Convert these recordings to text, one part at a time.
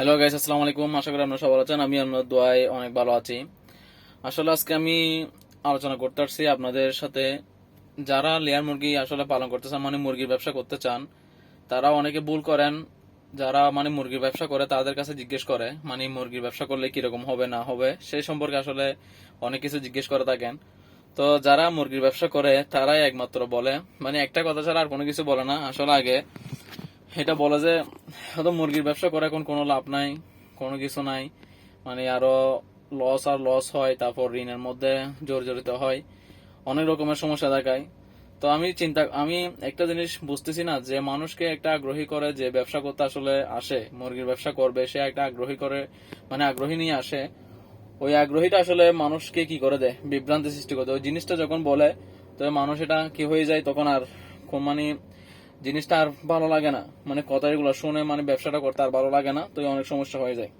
Hello guys আসসালামু আলাইকুম। আশা করি আপনারা সবাই আছেন। আমি আপনার দোয়ায় অনেক ভালো আছি। আসলে আজকে আমি আলোচনা করতে আসছি আপনাদের সাথে। যারা লেয়ার মুরগি আসলে পালন করতে চান মানে মুরগির ব্যবসা করতে চান, তারা অনেকে ভুল করেন। যারা মানে মুরগির ব্যবসা করে, তাদের কাছে জিজ্ঞেস করে মানে মুরগির ব্যবসা করলে কীরকম হবে, না হবে? সেই সম্পর্কে আসলে অনেক কিছু জিজ্ঞেস করে থাকেন। তো যারা মুরগির ব্যবসা করে, তারাই একমাত্র বলে। মানে একটা কথা ছাড়া আর কোনো কিছু বলে না। আসলে আগে এটা বলে যে, হয়তো মুরগির ব্যবসা করে এখন কোনো লাভ নাই, কোনো কিছু নাই। মানে আরও লস আর লস হয়, তারপর ঋণের মধ্যে জর্জরিত হয়। অনেক রকমের সমস্যা দেখায়। তো আমি চিন্তা, আমি একটা জিনিস বুঝতেছি না, যে মানুষকে একটা আগ্রহী করে যে ব্যবসা করতে আসলে আসে, মুরগির ব্যবসা করবে, সে একটা আগ্রহী করে মানে আগ্রহী নিয়ে আসে। ওই আগ্রহীটা আসলে মানুষকে কি করে দেয়? বিভ্রান্তি সৃষ্টি করে ওই জিনিসটা যখন বলে, তো মানুষ এটা কি হয়ে যায়? তখন আর মানে জিনিসটা আর ভালো লাগে না। মানে কথা এগুলো শুনে মানে ব্যবসাটা করতে আর ভালো লাগে না, তো অনেক সমস্যা হয়ে যায়।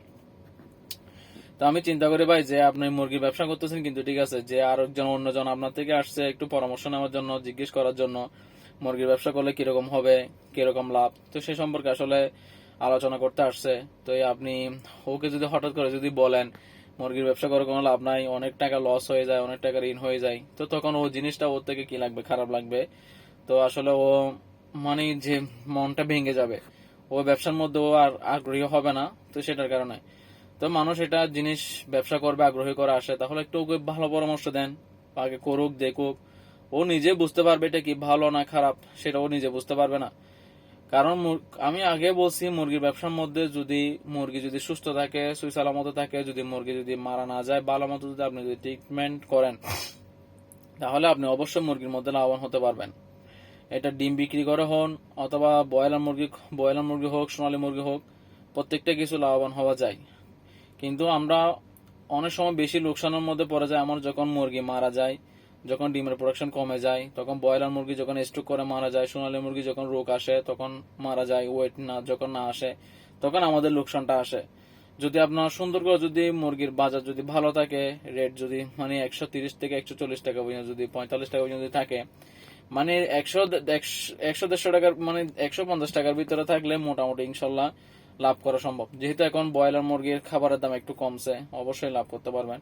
তো আমি চিন্তা করি ভাই যে আপনি মুরগির ব্যবসা করতেছেন, কিন্তু ঠিক আছে, যে আর একজন অন্যজন আপনার থেকে আসছে একটু পরামর্শ নেওয়ার জন্য, জিজ্ঞেস করার জন্য, মুরগির ব্যবসা করলে কীরকম হবে, কীরকম লাভ? তো সে সম্পর্কে আসলে আলোচনা করতে আসছে। তো আপনি, ওকে যদি হঠাৎ করে যদি বলেন, মুরগির ব্যবসা করে কোনো লাভ নাই, অনেক টাকা লস হয়ে যায়, অনেক টাকা ঋণ হয়ে যায়, তো তখন ও জিনিসটা ওর থেকে কি লাগবে, খারাপ লাগবে? তো আসলে ও মানে যে মনটা ভেঙে যাবে। ও ব্যবসার মধ্যে ও আর আগ্রহী হবে না, তো সেটার কারণে। তো মানুষ এটা জিনিস ব্যবসা করবে, আগ্রহী করে আসে, তাহলে একটু ওকে ভালো পরামর্শ দেন, আগে করুক, দেখুক। ও নিজে বুঝতে পারবে এটা কি ভালো না খারাপ, সেটা ও নিজে বুঝতে পারবে না। কারণ আমি আগে বলছি মুরগির ব্যবসার মধ্যে যদি মুরগি যদি সুস্থ থাকে, সুই সালামত থাকে, যদি মুরগি যদি মারা না যায়, ভালো মতো যদি আপনি যদি ট্রিটমেন্ট করেন, তাহলে আপনি অবশ্যই মুরগির মধ্যে লাভবান হতে পারবেন। এটা ডিম বিক্রি করে হন, অথবা ব্রয়লার মুরগি ব্রয়লার মুরগি হোক, সোনালি মুরগি হোক, প্রত্যেকটা কিছু লাভবান হওয়া যায়। কিন্তু আমরা অনেক সময় বেশি লোকসানের মধ্যে পড়ে যায় আমার যখন মুরগি মারা যায়, যখন ডিমের প্রোডাকশন কমে যায়, তখন ব্রয়লার মুরগি যখন স্ট্রোক করে মারা যায়, সোনালী মুরগি যখন রোগ আসে, তখন মারা যায় ওয়েট না, যখন না আসে, তখন আমাদের লোকসানটা আসে। যদি আপনার সুন্দর করে যদি মুরগির বাজার যদি ভালো থাকে রেট যদি মানে একশো তিরিশ থেকে একশো চল্লিশ টাকা পর্যন্ত যদি পঁয়তাল্লিশ টাকা পর্যন্ত থাকে মানে একশো একশো দেড়শো টাকার মানে একশো পঞ্চাশ টাকার ভিতরে থাকলে মোটামুটি ইনশাল্লাহ লাভ করা সম্ভব। যেহেতু এখন ব্রয়লার মুরগির খাবারের দাম একটু কমছে, অবশ্যই লাভ করতে পারবেন।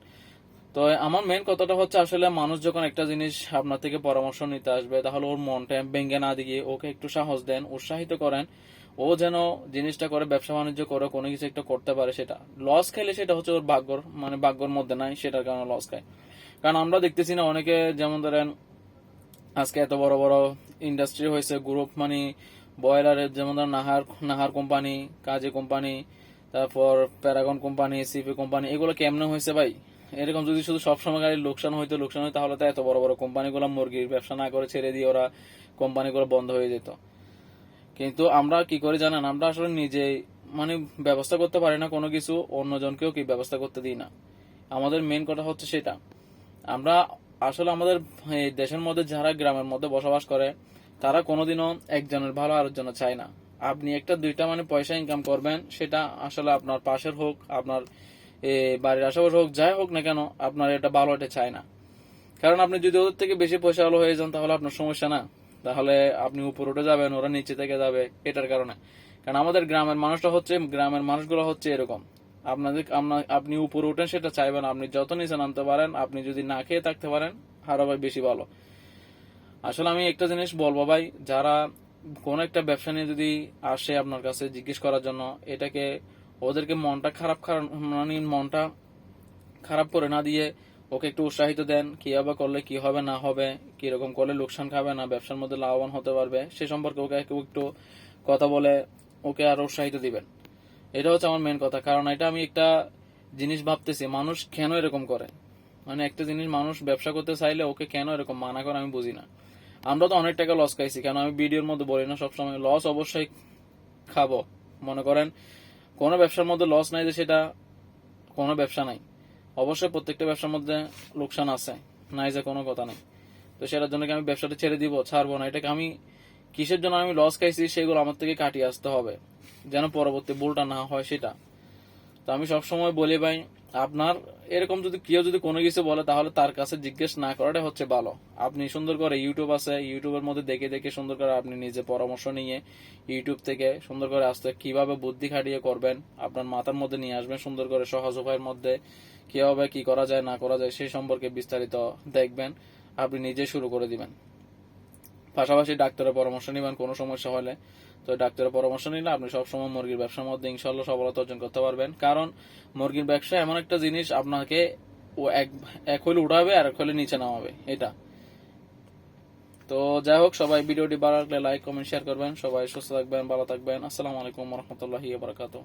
তো আমার মেন কথাটা হচ্ছে আসলে মানুষ যখন একটা জিনিস আপনার থেকে পরামর্শ নিতে আসবে, তাহলে ওর মনটা ভেঙে না দিয়ে ওকে একটু সাহস দেন, উৎসাহিত করেন। ও যেন জিনিসটা করে, ব্যবসা বাণিজ্য করে, কোনো কিছু একটা করতে পারে সেটা। লস খেলে সেটা হচ্ছে ওর ভাগ্যর মানে ভাগ্যর মধ্যে নাই, সেটার কারণে লস খায়। কারণ আমরা দেখতেছি না, অনেকে যেমন ধরেন আজকে এত বড় বড় ইন্ডাস্ট্রি হয়েছে গ্রুপ মানে বয়লারের যেমন ধরেন নাহার নাহার কোম্পানি কাজী কোম্পানি তারপর প্যারাগন কোম্পানি সিপি কোম্পানি এগুলো কেমনে হয়েছে ভাই? এরকম যদি শুধু সবসময় গাড়ির লোকসান হইতো লোকসান হইতো, তাহলে তো এত বড় বড় কোম্পানিগুলো মুরগির ব্যবসা না করে ছেড়ে দিয়ে ওরা কোম্পানিগুলো বন্ধ হয়ে যেত। কিন্তু আমরা কি করে জানেন? আমরা আসলে নিজে মানে ব্যবস্থা করতে পারি না কোনো কিছু, অন্যজনকেও কি ব্যবস্থা করতে দিই না? আমাদের মেন কথা হচ্ছে সেটা। আমরা আসলে আমাদের দেশের মধ্যে যারা গ্রামের মধ্যে বসবাস করে, তারা কোনোদিনও একজনের ভালো আর আরেকজনের চায় না। আপনি একটা, দুইটা মানে পয়সা ইনকাম করবেন, সেটা আসলে আপনার পাশের হোক, আপনার বাড়ির আশেপাশে হোক, যাই হোক না কেন, আপনার এটা ভালো এটা চায় না। কারণ আপনি যদি ওদের থেকে বেশি পয়সা আলো হয়ে যান, তাহলে আপনার সমস্যা না। তাহলে আপনি উপর উঠে যাবেন, ওরা নিচে থেকে যাবে, এটার কারণে। কারণ আমাদের গ্রামের মানুষটা হচ্ছে, গ্রামের মানুষগুলো হচ্ছে এরকম। আপনাদের, আপনি উপরে উঠেন, সেটা চাইবেন আপনি যত নিচে নামতে পারেন, আপনি যদি না খেয়ে থাকতে পারেন আরও ভাই বেশি ভালো। আসলে আমি একটা জিনিস বলব ভাই, যারা কোন একটা ব্যবসা নিয়ে যদি আসে আপনার কাছে জিজ্ঞেস করার জন্য, এটাকে ওদেরকে মনটা খারাপ মানে মনটা খারাপ করে না দিয়ে ওকে একটু উৎসাহিত দেন কীভাবে করলে কি হবে, না হবে, কীরকম করলে লোকসান খাবে, না ব্যবসার মধ্যে লাভবান হতে পারবে, সে সম্পর্কে ওকে একটু কথা বলে ওকে আরও উৎসাহিত দিবেন। এটা হচ্ছে আমার মেন কথা। কারণ এটা আমি একটা জিনিস ভাবতেছি, মানুষ কেন এরকম করে? মানে একটা জিনিস মানুষ ব্যবসা করতে চাইলে ওকে কেন এরকম মানা করে আমি বুঝি না। আমরা তো অনেক টাকা লস খাইছি, কেন আমি ভিডিওর মধ্যে বলি না? সবসময় লস অবশ্যই খাব। মনে করেন, কোনো ব্যবসার মধ্যে লস নাই যে সেটা কোনো ব্যবসা নাই। অবশ্যই প্রত্যেকটা ব্যবসার মধ্যে লোকসান আছে, নাই যে কোনো কথা নেই। তো সেটার জন্য আমি ব্যবসাটা ছেড়ে দিব, ছাড়বো না? এটাকে আমি কিসের জন্য আমি লস খাইছি, সেগুলো আমার থেকে কাটিয়ে আসতে হবে। যেন পরবর্তী ভুলটা না হয় সেটা। তো আমি সবসময় বলি ভাই, আপনার এরকম যদি কেউ যদি কোনো কিছু বলে, তাহলে তার কাছে জিজ্ঞেস না করাটাই হচ্ছে ভালো। আপনি সুন্দর করে ইউটিউব আছে, ইউটিউবের মধ্যে দেখে দেখে সুন্দর করে আপনি নিজে পরামর্শ নিয়ে ইউটিউব থেকে সুন্দর করে আসতে কীভাবে বুদ্ধি খাটিয়ে করবেন, আপনার মাথার মধ্যে নিয়ে আসবেন সুন্দর করে সহজ উপায়ের মধ্যে, কীভাবে, কি করা যায়, না করা যায় সেই সম্পর্কে বিস্তারিত দেখবেন, আপনি নিজে শুরু করে দিবেন। পাশাপাশি ডাক্তারের পরামর্শ নেবেন, কোনো সমস্যা হলে। তো ডাক্তারের পরামর্শ নিলে আপনি সবসময় মুরগির ব্যবসার মধ্যে ইনশাল্লাহ সফলতা অর্জন করতে পারবেন। কারণ মুরগির ব্যবসা এমন একটা জিনিস, আপনাকে ও এক এক হইলে উঠাবে আর এক হইলে নিচে নামাবে। এটা। তো যাই হোক, সবাই ভিডিওটি ভালো লাগলে লাইক কমেন্ট শেয়ার করবেন। সবাই সুস্থ থাকবেন, ভালো থাকবেন। আসসালামু আলাইকুম রহমতুল্লাহি বারাকাতুহ।